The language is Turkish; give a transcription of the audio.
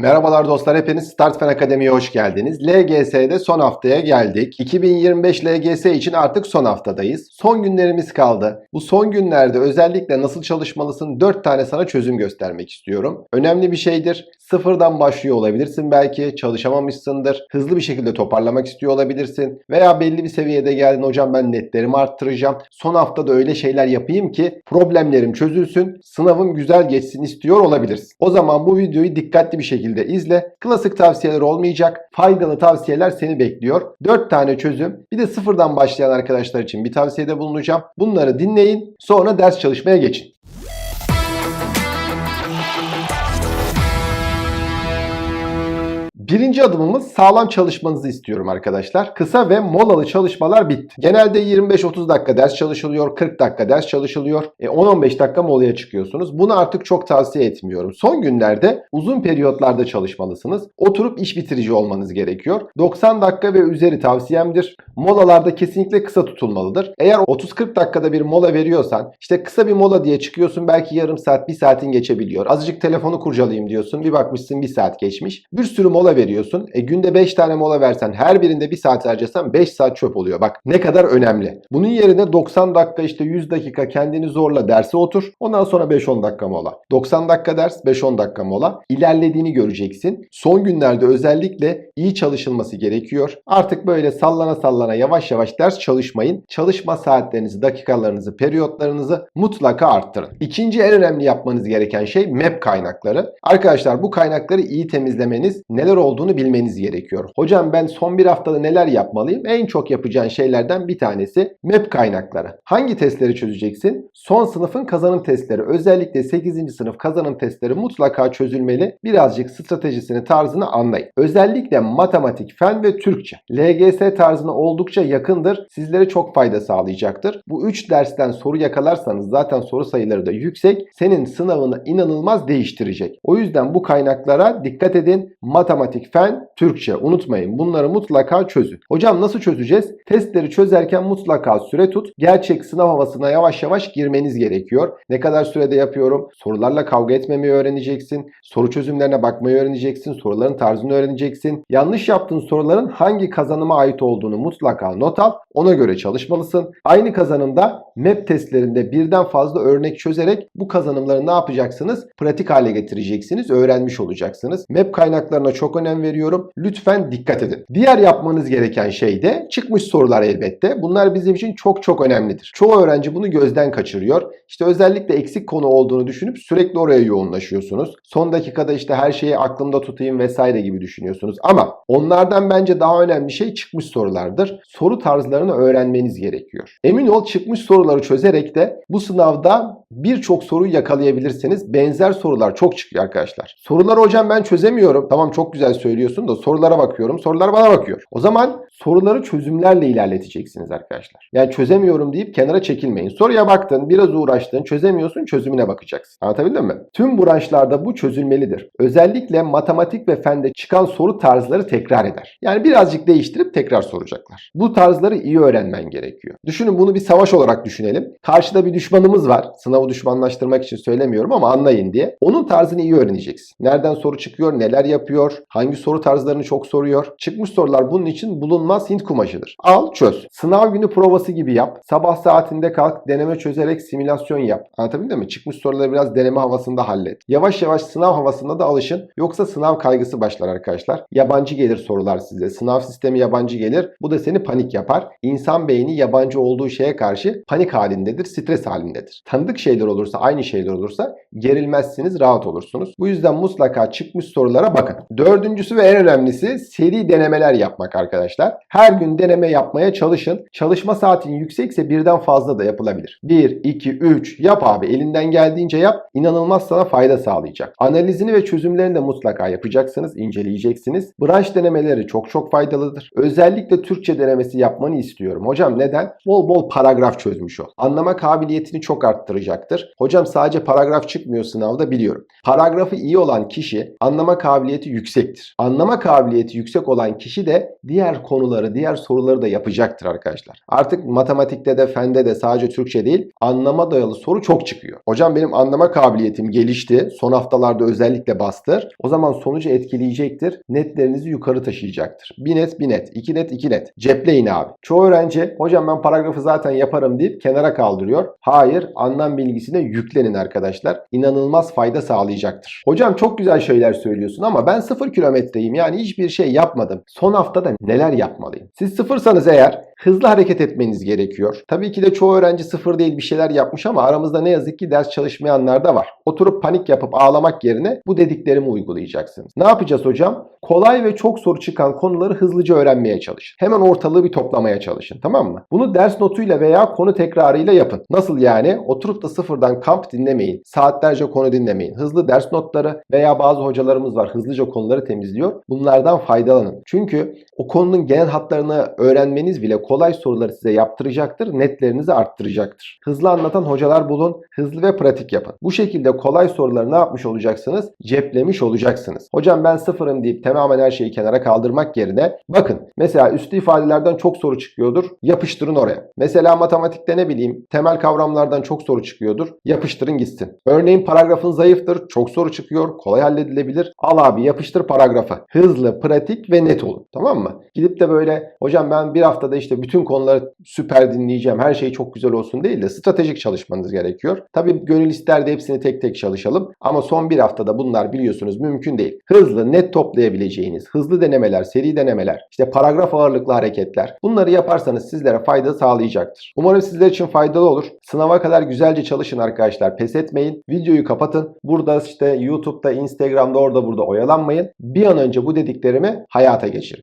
Merhabalar dostlar, hepiniz Start Fen Akademi'ye hoş geldiniz. LGS'de son haftaya geldik. 2025 LGS için artık son haftadayız. Son günlerimiz kaldı. Bu son günlerde özellikle nasıl çalışmalısın 4 tane sana çözüm göstermek istiyorum. Önemli bir şeydir. Sıfırdan başlıyor olabilirsin belki, çalışamamışsındır. Hızlı bir şekilde toparlamak istiyor olabilirsin. Veya belli bir seviyede geldin hocam ben netlerimi arttıracağım. Son haftada öyle şeyler yapayım ki problemlerim çözülsün, sınavım güzel geçsin istiyor olabilirsin. O zaman bu videoyu dikkatli bir şekilde izle. Klasik tavsiyeler olmayacak. Faydalı tavsiyeler seni bekliyor. 4 tane çözüm. Bir de sıfırdan başlayan arkadaşlar için bir tavsiyede bulunacağım. Bunları dinleyin. Sonra ders çalışmaya geçin. Birinci adımımız sağlam çalışmanızı istiyorum arkadaşlar. Kısa ve molalı çalışmalar bitti. Genelde 25-30 dakika ders çalışılıyor, 40 dakika ders çalışılıyor. E 10-15 dakika molaya çıkıyorsunuz. Bunu artık çok tavsiye etmiyorum. Son günlerde uzun periyotlarda çalışmalısınız. Oturup iş bitirici olmanız gerekiyor. 90 dakika ve üzeri tavsiyemdir. Molalarda kesinlikle kısa tutulmalıdır. Eğer 30-40 dakikada bir mola veriyorsan işte kısa bir mola diye çıkıyorsun belki yarım saat, bir saatin geçebiliyor. Azıcık telefonu kurcalayayım diyorsun. Bir bakmışsın bir saat geçmiş. Bir sürü mola veriyorsun. E günde 5 tane mola versen her birinde 1 saat harcasan 5 saat çöp oluyor. Bak ne kadar önemli. Bunun yerine 90 dakika işte 100 dakika kendini zorla derse otur. Ondan sonra 5-10 dakika mola. 90 dakika ders 5-10 dakika mola. İlerlediğini göreceksin. Son günlerde özellikle iyi çalışılması gerekiyor. Artık böyle sallana sallana yavaş yavaş ders çalışmayın. Çalışma saatlerinizi, dakikalarınızı, periyotlarınızı mutlaka arttırın. İkinci en önemli yapmanız gereken şey map kaynakları. Arkadaşlar bu kaynakları iyi temizlemeniz, neler olduğunu bilmeniz gerekiyor. Hocam ben son bir haftada neler yapmalıyım? En çok yapacağın şeylerden bir tanesi map kaynakları. Hangi testleri çözeceksin? Son sınıfın kazanım testleri. Özellikle 8. sınıf kazanım testleri mutlaka çözülmeli. Birazcık stratejisini, tarzını anlayın. Özellikle matematik, fen ve Türkçe. LGS tarzına oldukça yakındır. Sizlere çok fayda sağlayacaktır. Bu 3 dersten soru yakalarsanız zaten soru sayıları da yüksek. Senin sınavını inanılmaz değiştirecek. O yüzden bu kaynaklara dikkat edin. Matematik, fen, Türkçe unutmayın. Bunları mutlaka çözün. Hocam nasıl çözeceğiz? Testleri çözerken mutlaka süre tut. Gerçek sınav havasına yavaş yavaş girmeniz gerekiyor. Ne kadar sürede yapıyorum? Sorularla kavga etmemeyi öğreneceksin. Soru çözümlerine bakmayı öğreneceksin. Soruların tarzını öğreneceksin. Yanlış yaptığın soruların hangi kazanıma ait olduğunu mutlaka not al. Ona göre çalışmalısın. Aynı kazanımda MEP testlerinde birden fazla örnek çözerek bu kazanımları ne yapacaksınız? Pratik hale getireceksiniz. Öğrenmiş olacaksınız. MEP kaynaklarına çok önem veriyorum. Lütfen dikkat edin. Diğer yapmanız gereken şey de çıkmış sorular elbette. Bunlar bizim için çok çok önemlidir. Çoğu öğrenci bunu gözden kaçırıyor. İşte özellikle eksik konu olduğunu düşünüp sürekli oraya yoğunlaşıyorsunuz. Son dakikada işte her şeyi aklımda tutayım vesaire gibi düşünüyorsunuz. Ama onlardan bence daha önemli şey çıkmış sorulardır. Soru tarzlarını öğrenmeniz gerekiyor. Emin ol çıkmış soruları çözerek de bu sınavda birçok soruyu yakalayabilirsiniz. Benzer sorular çok çıkıyor arkadaşlar. Soruları hocam ben çözemiyorum. Tamam çok güzel söylüyorsun da sorulara bakıyorum. Sorular bana bakıyor. O zaman soruları çözümlerle ilerleteceksiniz arkadaşlar. Yani çözemiyorum deyip kenara çekilmeyin. Soruya baktın, biraz uğraştın, çözemiyorsun, çözümüne bakacaksın. Anlatabildim mi? Tüm branşlarda bu çözülmelidir. Özellikle matematik ve fende çıkan soru tarzları tekrar eder. Yani birazcık değiştirip tekrar soracaklar. Bu tarzları iyi öğrenmen gerekiyor. Düşünün bunu bir savaş olarak düşünelim. Karşıda bir düşmanımız var. Sınavı düşmanlaştırmak için söylemiyorum ama anlayın diye. Onun tarzını iyi öğreneceksin. Nereden soru çıkıyor, neler yapıyor, hangi soru tarzlarını çok soruyor. Çıkmış sorular bunun için bulunmaz Hint kumaşıdır. Al çöz. Sınav günü provası gibi yap. Sabah saatinde kalk deneme çözerek simülasyon yap. Anlatabildim mi? Çıkmış soruları biraz deneme havasında hallet. Yavaş yavaş sınav havasında da alışın. Yoksa sınav kaygısı başlar arkadaşlar. Yabancı gelir sorular size. Sınav sistemi yabancı gelir. Bu da seni panik yapar. İnsan beyni yabancı olduğu şeye karşı panik halindedir, stres halindedir. Tanıdık şeyler olursa, aynı şeyler olursa gerilmezsiniz, rahat olursunuz. Bu yüzden mutlaka çıkmış sorulara bakın. Dördüncüsü ve en önemlisi seri denemeler yapmak arkadaşlar. Her gün deneme yapmaya çalışın. Çalışma saatin yüksekse birden fazla da yapılabilir. 1, 2, 3 yap abi. Elinden geldiğince yap. İnanılmaz sana fayda sağlayacak. Analizini ve çözümlerini de mutlaka yapacaksınız, inceleyeceksiniz. Branş denemeleri çok çok faydalıdır. Özellikle Türkçe denemesi yapmanı istiyorum. Hocam neden? Bol bol paragraf çözmüş ol. Anlama kabiliyetini çok arttıracaktır. Hocam sadece paragraf çıkmıyor sınavda biliyorum. Paragrafı iyi olan kişi anlama kabiliyeti yüksektir. Edecektir. Anlama kabiliyeti yüksek olan kişi de diğer konuları, diğer soruları da yapacaktır arkadaşlar. Artık matematikte de, fende de sadece Türkçe değil, anlama dayalı soru çok çıkıyor. Hocam benim anlama kabiliyetim gelişti. Son haftalarda özellikle bastır. O zaman sonucu etkileyecektir. Netlerinizi yukarı taşıyacaktır. Bir net, bir net. iki net, iki net. Cepleyin abi. Çoğu öğrenci hocam ben paragrafı zaten yaparım deyip kenara kaldırıyor. Hayır, anlam bilgisine yüklenin arkadaşlar. İnanılmaz fayda sağlayacaktır. Hocam çok güzel şeyler söylüyorsun ama ben sıfır kilometreyim. Yani hiçbir şey yapmadım. Son haftada neler yapmalıyım? Siz sıfırsanız eğer hızlı hareket etmeniz gerekiyor. Tabii ki de çoğu öğrenci sıfır değil bir şeyler yapmış ama aramızda ne yazık ki ders çalışmayanlar da var. Oturup panik yapıp ağlamak yerine bu dediklerimi uygulayacaksınız. Ne yapacağız hocam? Kolay ve çok soru çıkan konuları hızlıca öğrenmeye çalışın. Hemen ortalığı bir toplamaya çalışın tamam mı? Bunu ders notuyla veya konu tekrarıyla yapın. Nasıl yani? Oturup da sıfırdan kamp dinlemeyin. Saatlerce konu dinlemeyin. Hızlı ders notları veya bazı hocalarımız var hızlıca konuları temizliyor. Bunlardan faydalanın. Çünkü o konunun genel hatlarını öğrenmeniz bile kolay soruları size yaptıracaktır. Netlerinizi arttıracaktır. Hızlı anlatan hocalar bulun. Hızlı ve pratik yapın. Bu şekilde kolay soruları ne yapmış olacaksınız? Ceplemiş olacaksınız. Hocam ben sıfırım deyip tamamen her şeyi kenara kaldırmak yerine bakın mesela üstü ifadelerden çok soru çıkıyordur. Yapıştırın oraya. Mesela matematikte ne bileyim temel kavramlardan çok soru çıkıyordur. Yapıştırın gitsin. Örneğin paragrafın zayıftır. Çok soru çıkıyor. Kolay halledilebilir. Al abi yapıştır paragrafı. Hızlı, pratik ve net olun. Tamam mı? Gidip de böyle hocam ben bir haftada işte bütün konuları süper dinleyeceğim. Her şey çok güzel olsun değil de stratejik çalışmanız gerekiyor. Tabii gönül ister de hepsini tek tek çalışalım. Ama son bir haftada bunlar biliyorsunuz mümkün değil. Hızlı, net toplayabileceğiniz, hızlı denemeler, seri denemeler, işte paragraf ağırlıklı hareketler. Bunları yaparsanız sizlere fayda sağlayacaktır. Umarım sizler için faydalı olur. Sınava kadar güzelce çalışın arkadaşlar. Pes etmeyin. Videoyu kapatın. Burada işte YouTube'da, Instagram'da orada burada oyalanmayın. Bir an önce bu dediklerimi hayata geçirin.